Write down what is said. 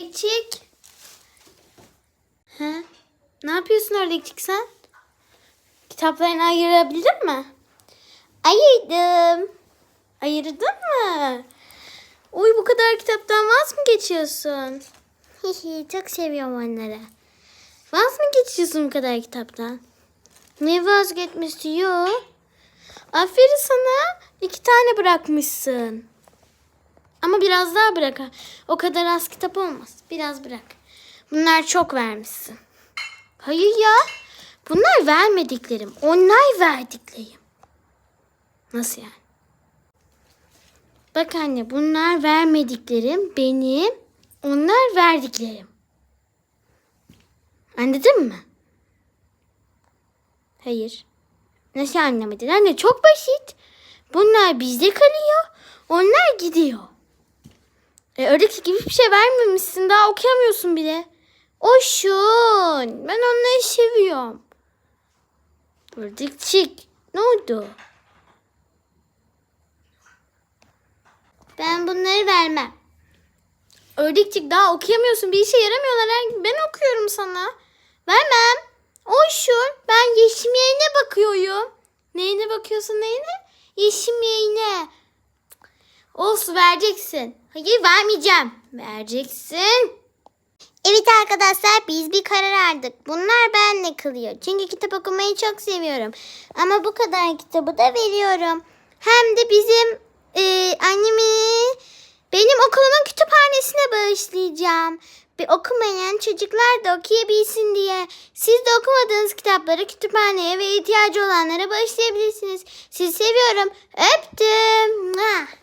Ördekçik. He? Ne yapıyorsun ördekçik sen? Kitaplarını ayırabildin mi? Ayırdım. Ayırdın mı? Uy bu kadar kitaptan vaz mı geçiyorsun? Hihi çok seviyorum onları. Vaz mı geçiyorsun bu kadar kitaptan? Ne vazgeçmesi yok? Aferin sana. İki tane bırakmışsın. Ama biraz daha bırak. O kadar az kitap olmaz. Biraz bırak. Bunlar çok vermişsin. Hayır ya. Bunlar vermediklerim. Onlar verdiklerim. Nasıl yani? Bak anne bunlar vermediklerim benim. Onlar verdiklerim. Anladın mı? Hayır. Nasıl anlamadın? Anne çok basit. Bunlar bizde kalıyor. Onlar gidiyor. E, ördek gibi bir şey vermemişsin. Daha okuyamıyorsun bile. Oşun. Ben onları seviyorum. Ördekçik. Ne oldu? Ben bunları vermem. Ördekçik daha okuyamıyorsun. Bir işe yaramıyorlar. Ben okuyorum sana. Vermem. Oşun. Ben yeşim yayına bakıyorum. Neyine bakıyorsun neyine? Yeşim yayına. Olsun vereceksin. Hayır vermeyeceğim. Vereceksin. Evet arkadaşlar biz bir karar aldık. Bunlar benle kalıyor. Çünkü kitap okumayı çok seviyorum. Ama bu kadar kitabı da veriyorum. Hem de bizim e, annemi benim okulumun kütüphanesine bağışlayacağım. Bir okumayan çocuklar da okuyabilsin diye. Siz de okumadığınız kitapları kütüphaneye ve ihtiyacı olanlara bağışlayabilirsiniz. Sizi seviyorum. Öptüm. Mua.